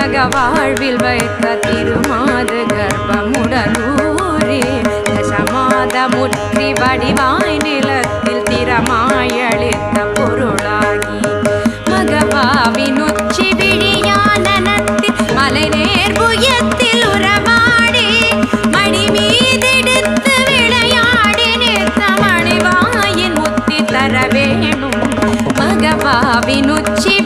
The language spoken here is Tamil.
உலக வாழ்வில் வைத்த திருமாது கர்ப்பமுடலூரே தசமாத முற்றி வடிவாய் நிலத்தில் திறமாயளித்த பொருளாகி மகபாவின் உச்சி விழியானனத்தில் மலை நேர் புயத்தில் உறவாடி மணி மீதெடுத்து விளையாடி நிற்க மணிவாயின் முத்தி தர வேணும். மகபாவின் உச்சி